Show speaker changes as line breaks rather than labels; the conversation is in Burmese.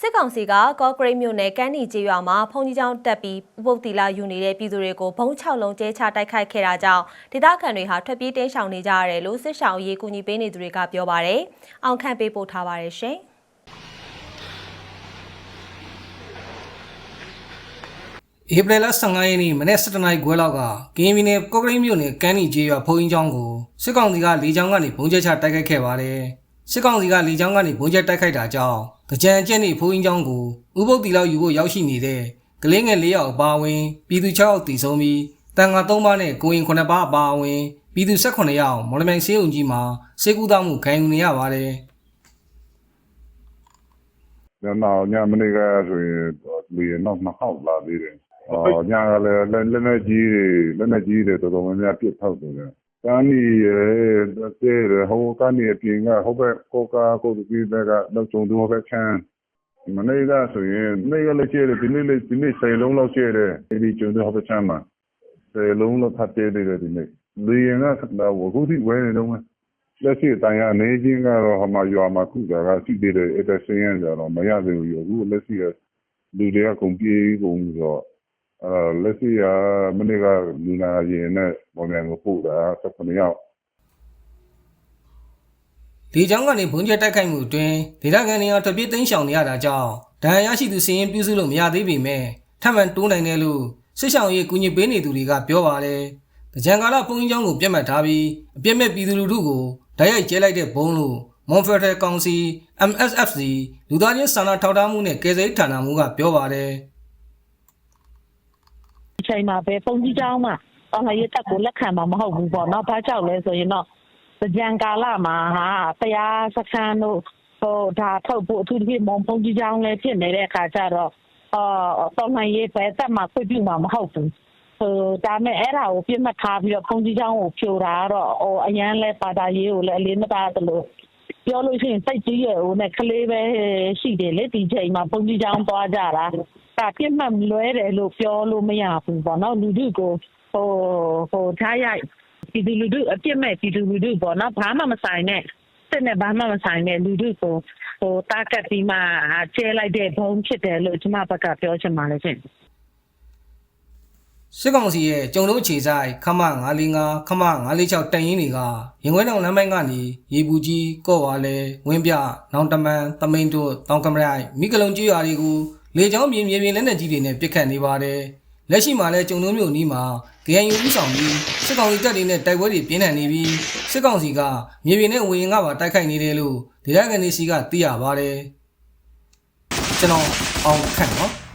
စစ်ကောင်စီကကော့ဂရိတ်မြို့နယ်ကမ်းနီကျေးရွာမှာဖုန်ကြီးချောင်းတက်ပြီးဥပုပ်တီလာယူနေတဲ့ပြည်သူတွေကိုဘုံ6လုံးကျဲချတိုက်ခိုက်ခဲ့တာကြောင့်ဒေသခံတွေဟာထွက်ပြေးတင်းရှောင်နေကြရတယ်လို့စစ်ရှောင်ရေးကူညီပေးနေသူတွေကပြောပါတယ်။အောင်ခန့်ပေးပို့ထားပါတယ်ရှင်။
ဧပြီလ15ရက်နေ့မနေ့7:00နာရီခွဲလောက်ကကင်းပြည်နယ်ကော့ကရိတ်မြို့နယ်ကမ်းနီကျေးရွာဖုံးကြီးကျောင်းကိုစစ်ကောင်စီကလေကြောင်းကနေဘုံကျဲချတိုက်ခိုက်ခဲ့ပါတယ်။ စစ်ကောင်စီကလေကြောင်းကနေဘုံကျဲတိုက်ခိုက်တာကြောင့်ကြံကျက်နေဖုံးကြီးကျောင်းကိုဥပုပ်တီလောက်ယူဖို့ရောက်ရှိနေတဲ့ကလေးငယ်၄ယောက်အပါအဝင်ပြည်သူ6ယောက်တည်ဆုံးပြီးတန်ငါ3ပါးနဲ့ကိုရင်9ပါးအပါအဝင်ပြည်သူ18ယောက်မော်လမြိုင်ဆေးုံကြီးမှာစေကူသားမှုခံယူနေရပါတယ်။
ညနောက်ညမနေ့ကဆိုရင်လူရနောက်နှစ်ခေါက်လာသေးတယ်။အော်ညကလည်းလက်လက်နဲ့ကြီးတွေလက်နဲ့ကြီးတွေတော်တော်များများပြစ်ထောက်တယ်။ ကန်းကြီးရဲ့တဲ့ဟိုကန်းကြီးအပြင်ကဟိုဘက်ကိုကာကိုဒီဘက်ကတော့ကျုံတော့ဘက်ချမ်းမနေ့ကဆိုရင်နေ့ကလည်းကျဲတယ်ဒီနေ့လည်းဒီနေ့စေလုံးလောက်ကျဲတယ်ဒီကျုံတော့ဘက်ချမ်းမှာစေလုံးလောက်ဖတ်သေးတယ်ဒီနေ့လူရင်ကတော့အခုထိဝဲနေတော့လက်ရှိတိုင်ရအနေချင်းကတော့ဟိုမှာရွာမှာခုတာကရှိသေးတယ်အဲ့ဒါဆင်းရဲကြတော့မရသေးဘူးအခုလက်ရှိလူတွေကကုန်ပြေးကုန်ဆိုတော့ အဲလက်ရှိကမနေ့ကလူနာရင်နဲ့ပေါ်မြန်ကိုပို့တာ18ယောက်
လေကြောင်းကနေဘုံကျဲတိုက်ခိုက်မှုအတွင်းဒေသခံတွေဟာတပြည့်သိမ်းရှောင်နေရတာကြောင့်ဒဏ်ရာရရှိသူစည်ရင်ပြုစုလို့မရသေးပေမဲ့ထပ်မံတိုးနိုင်တယ်လို့စစ်ဆောင်ရေးကူညီပေးနေသူတွေကပြောပါတယ်။ကြံကာလဘုံကြီးကျောင်းကိုပြတ်မှတ်ထားပြီးအပြစ်မဲ့ပြည်သူလူထုကိုဓာတ်ရိုက်ကျဲလိုက်တဲ့ဘုံလို့မွန်ဖက်ဒရယ်ကောင်စီ MSFC လူသားချင်းစာနာထောက်ထားမှုနဲ့ကယ်ဆယ်ရေးဌာနမှကပြောပါတယ်။
ဒီ ချိန်မှာပဲပုံကြီးကျောင်းမှာဘာသာရေးတက်ကိုလက်ခံမှာမဟုတ်ဘူးပေါ့နော်ဘာကြောင့်လဲဆိုရင်တော့ကြံကာလမှာဟာတရားစခန်းတို့ဟိုဒါထုတ်ဖို့အထူးသဖြင့်မုံပုံကြီးကျောင်းလည်းဖြစ်နေတဲ့အခါကျတော့အော်တော်မှန်ရေးပဲတက်မှာခွင့်ပြုမှာမဟုတ်ဘူးဟိုဒါမဲ့အဲ့ဒါကိုပြစ်မှတ်ထားပြီးတော့ပုံကြီးကျောင်းကိုဖြိုတာတော့ဟိုအရန်လဲပါတာရေးကိုလည်းအလေးမထားသလိုပြောလို့ရှိရင်စိတ်ကြီးရဲ့ဟိုနဲ့ကလေးပဲရှိတယ်လေဒီချိန်မှာပုံကြီးကျောင်းသွားကြတာ ဒါပြစ်မှတ်လွဲတယ်လို့ပြောလို့မရဘူးပေါ့နော်လူထုကိုဟိုဟိုထားရိုက်ပြည်သူလူထုအပြစ်မဲ့ပြည်သူလူထုပေါ့နော်ဘာမှမဆိုင်နဲ့စစ်နဲ့ဘာမှမဆိုင်နဲ့လူထုကိုဟိုတာကတ်ပြီးမှကျဲလိုက်တဲ့ဘုံဖြစ်တယ်လို့ကျွန်မဘက်ကပြောချင်ပါလေရှင်
စစ်ကောင်စီရဲ့ကြုံလုံးခြေဆိုင်ခမ945ခမ946တန်ရင်တွေကရင်ခွဲတောင်လမ်းပိုင်းကနေရေပူကြီးကော့ဝါလဲဝင်းပြနောင်တမန်တမိန်တို့တောင်ကမရိုင်မိကလုံကျွာတွေကို လေချောင်းပြင်းပြင်းပြင်းလက်နက်ကြီးတွေနဲ့ပစ်ခတ်နေပါတယ်လက်ရှိမှာလဲကြုံလုံးမျိုးနီးမှာ GNU ဥဆောင်ပြီးစစ်ကောင်စီတပ်တွေနဲ့တိုက်ပွဲတွေပြင်းထန်နေပြီးစစ်ကောင်စီကမြေပြင်နဲ့ဝေရင်ကပါတိုက်ခိုက်နေတယ်လို့ဒေသခံတွေစီကသိရပါတယ်ကျွန်တော်အောင်ခန့်နော်